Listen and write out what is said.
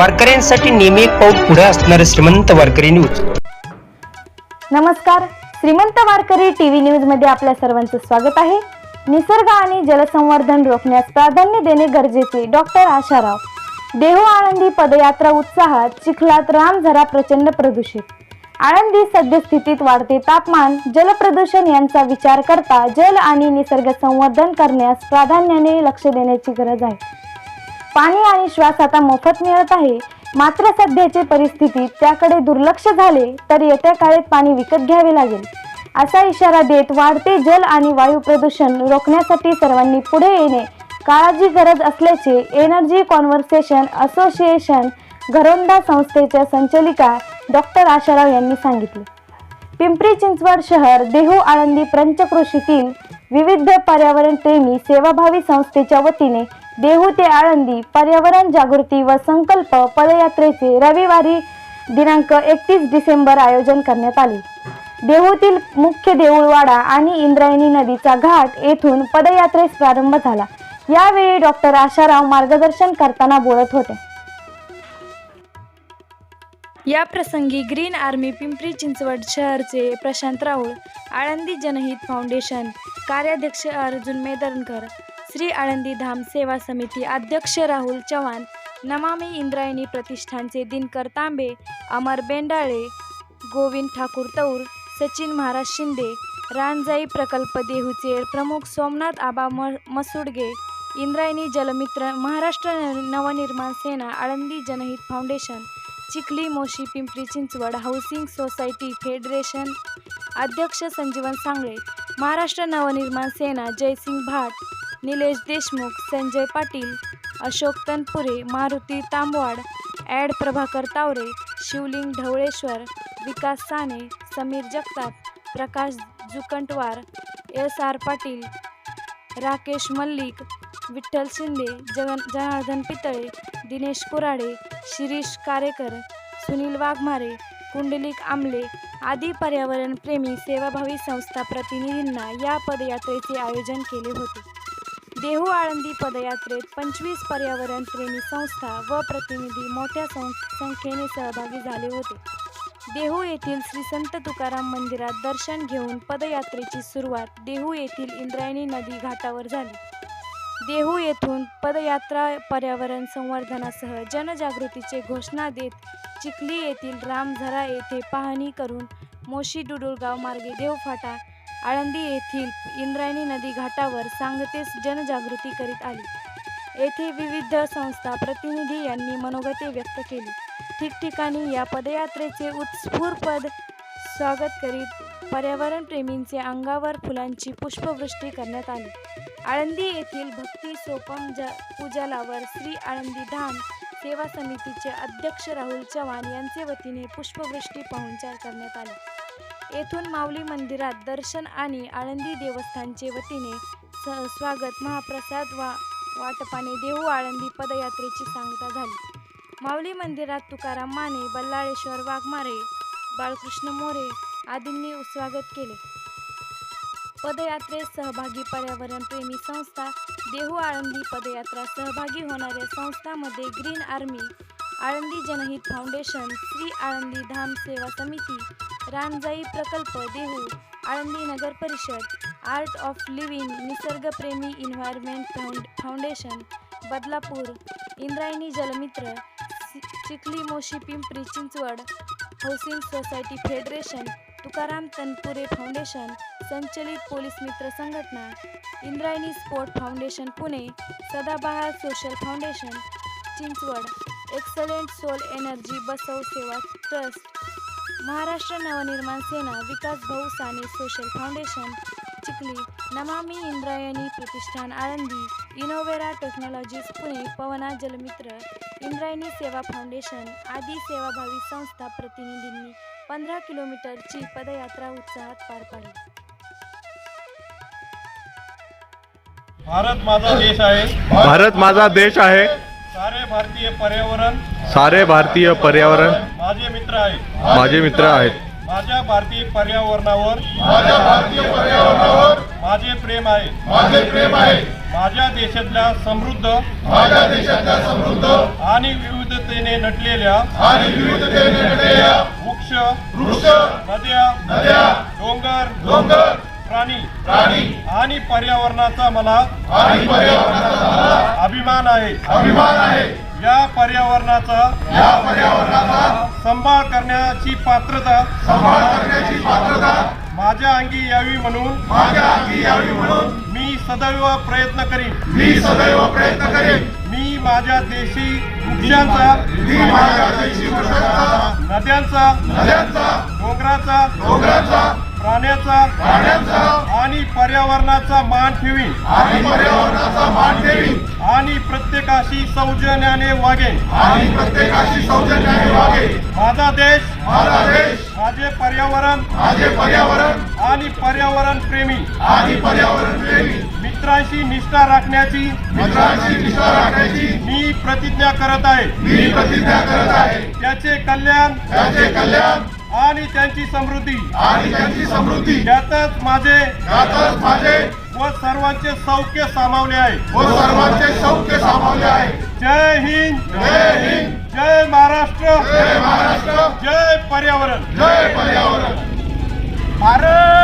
वारकऱ्यांसाठी नेहमी एक पाऊल पुढे असणारे श्रीमंत वारकरी न्यूज. नमस्कार. श्रीमंत वारकरी टीव्ही न्यूजमध्ये आपल्या सर्वांचं स्वागत आहे. निसर्ग आणि जलसंवर्धन रोखण्यास प्राधान्य देणे गरजेचे डॉक्टर आशाराव. देहू आळंदी पदयात्रा उत्साहात चिखलात रामझरा प्रचंड प्रदूषित. आळंदी सद्यस्थितीत वाढते तापमान जलप्रदूषण यांचा विचार करता जल आणि निसर्ग संवर्धन करण्यास प्राधान्याने लक्ष देण्याची गरज आहे. पाणी आणि श्वास आता मोफत मिळत आहे. मात्र सध्याची परिस्थिती त्याकडे दुर्लक्ष झाले तर येत्या काळात पाणी विकत घ्यावे लागेल. असा इशारा देत वाढते जल आणि वायू प्रदूषण रोखण्यासाठी सर्वांनी पुढे येणे काळाची गरज असल्याचे एनर्जी कॉन्व्हर्सेशन असोसिएशन घरोंडा संस्थेच्या संचालिका डॉक्टर आशाराव यांनी सांगितले. पिंपरी चिंचवड शहर देहू आळंदी पंचक्रोशीतील विविध पर्यावरण प्रेमी सेवाभावी संस्थेच्या वतीने देहू ते आळंदी पर्यावरण जागृती व संकल्प पदयात्रेचे रविवारी दिनांक एकतीस डिसेंबर आयोजन करण्यात आले. देहूतील मुख्य देऊळवाडा आणि इंद्रायणी नदीचा घाट येथून पदयात्रेस प्रारंभ झाला. यावेळी डॉक्टर आशाराव मार्गदर्शन करताना बोलत होते. या प्रसंगी ग्रीन आर्मी पिंपरी चिंचवड शहरचे प्रशांत राऊळ आळंदी जनहित फाउंडेशन कार्याध्यक्ष अर्जुन मेदनकर श्री आळंदी धाम सेवा समिती अध्यक्ष राहुल चव्हाण नमामी इंद्रायणी प्रतिष्ठानचे दिनकर तांबे अमर बेंडाळे गोविंद ठाकूर तौर सचिन महाराज शिंदे रानजाई प्रकल्प देहूचे प्रमुख सोमनाथ आबा म मसुडगे Indrayani जलमित्र Maharashtra Navnirman Sena Alandi Janhit foundation Chikhli Moshi Pimpri Chinchwad housing society federation अध्यक्ष Sanjeevan Sangle Maharashtra Navnirman Sena Jaysingh Bhat Nilesh Deshmukh Sanjay Patil Ashok Tanpure Maruti Tambwad adv Prabhakar Taware Shivling Dhavleshwar Vikas Sane Sameer Jagtap Prakash Jukantwar S R Patil Rakesh Mallik Vitthal Shinde Jagan Janardan Pitale Dinesh Kurade Shirish Karekar Sunil Waghmare Kundalik Amle आदी पर्यावरणप्रेमी सेवाभावी संस्था प्रतिनिधींना या पदयात्रेचे आयोजन केले होते. देहू आळंदी पदयात्रेत पंचवीस पर्यावरणप्रेमी संस्था व प्रतिनिधी मोठ्या सं संख्येने सहभागी झाले होते. देहू येथील श्री संत तुकाराम मंदिरात दर्शन घेऊन पदयात्रेची सुरुवात देहू येथील इंद्रायणी नदी घाटावर झाली. देहू येथून पदयात्रा पर्यावरण संवर्धनासह जनजागृतीचे घोषणा देत चिखली येथील रामझरा येथे पाहणी करून मोशी डुडुळगाव मार्गे देवफाटा आळंदी येथील इंद्रायणी नदी घाटावर सांगतेस जनजागृती करीत आली. येथे विविध संस्था प्रतिनिधी यांनी मनोगते व्यक्त केली. ठिकठिकाणी या पदयात्रेचे उत्स्फूर्तपद स्वागत करीत पर्यावरणप्रेमींचे अंगावर फुलांची पुष्पवृष्टी करण्यात आली. आळंदी येथील भक्ती सोपम ज पूजालावर श्री आळंदी धाम सेवा समितीचे अध्यक्ष राहुल चव्हाण यांचे वतीने पुष्पवृष्टी पाहुणचार करण्यात आले. येथून माऊली मंदिरात दर्शन आणि आळंदी देवस्थानचे वतीने स स्वागत महाप्रसाद वा वाटपाने देहू आळंदी पदयात्रेची सांगता झाली. माऊली मंदिरात तुकाराम माने बल्लाळेश्वर वाघमारे बाळकृष्ण मोरे आदींनी स्वागत केले. पदयात्रेत सहभागी पर्यावरणप्रेमी संस्था देहू आळंदी पदयात्रा सहभागी होणाऱ्या संस्थामध्ये green army Alandi Janhit foundation Shri Alandi धाम सेवा समिती रानजाई प्रकल्प देहू आळंदी नगर परिषद आर्ट ऑफ लिव्हिंग निसर्गप्रेमी environment found foundation Badlapur Indrayani Jalmitra Chikhli Moshi Pimpri Chinchwad housing society federation Tukaram Tanpure foundation संचलित पोलीस मित्र संघटना Indrayani sport foundation Pune Sadabahar social foundation Chinchwad excellent soul energy Basav सेवा trust Maharashtra Navnirman Sena Vikas Bhau Sane social foundation Chikhli Namami Indrayani प्रतिष्ठान Alandi इनोवेरा technologies Pune Pavana Jalmitra Indrayani सेवा foundation आदी सेवाभावी संस्था प्रतिनिधींनी पंधरा किलोमीटरची पदयात्रा उत्साहात पार पाडली. भारत माझा देश आहे. भारत माझा देश आहे. सारे भारतीय पर्यावरण. सारे भारतीय पर्यावरण. माझे मित्र आहेत. माझे मित्र आहेत. माझ्या भारतीय पर्यावरणावर. माझ्या भारतीय पर्यावरणावर. माझे प्रेम आहे. माझे प्रेम आहे. माझ्या देशातल्या समृद्ध माझ्या देशाच्या समृद्ध आणि विविधतेने नटलेल्या आणि विविधतेने नटलेल्या वृक्ष वृक्ष नद्या नद्या डोंगर डोंगर प्राणी प्राणी आणि पर्यावरणाचा मला आणि पर्यावरणाचा मला अभिमान आहे. अभिमान आहे. या पर्यावरणाचा या पर्यावरणाचा सांभाळ करण्याची पात्रता सांभाळ करण्याची पात्रता माझ्या अंगी यावी म्हणून माझ्या अंगी यावी म्हणून मी सदैव प्रयत्न करीन. मी सदैव प्रयत्न करेन. मी माझ्या देशी वृक्षांचा नद्यांचा डोंगराचा प्राण्यांचा आणि पर्यावरणाचा मान ठेवीन आणि पर्यावरणाचा मान ठेवी. आणि प्रत्येकाशी सौजन्याने वागेन आणि प्रत्येकाशी सौजन्याने वागे. माझा देश. माझा देश. माझे पर्यावरण. माझे पर्यावरण. आणि पर्यावरण प्रेमी. आणि पर्यावरण प्रेमी. मित्रांशी निष्ठा राखण्याची. मित्रांची निष्ठा राखण्याची. मी प्रतिज्ञा करत आहे. मी प्रतिज्ञा करत आहे. त्याचे कल्याण. त्याचे कल्याण. आणि त्यांची समृद्धी. आणि त्यांची समृद्धी. यातच माझे यातच माझे व सर्वांचे सौख्य सामावले आहे. व सर्वांचे सौख्य सामावले आहे. जय हिंद. जय हिंद. जय महाराष्ट्र. जय महाराष्ट्र. जय पर्यावरण. जय पर्यावरण. भारत!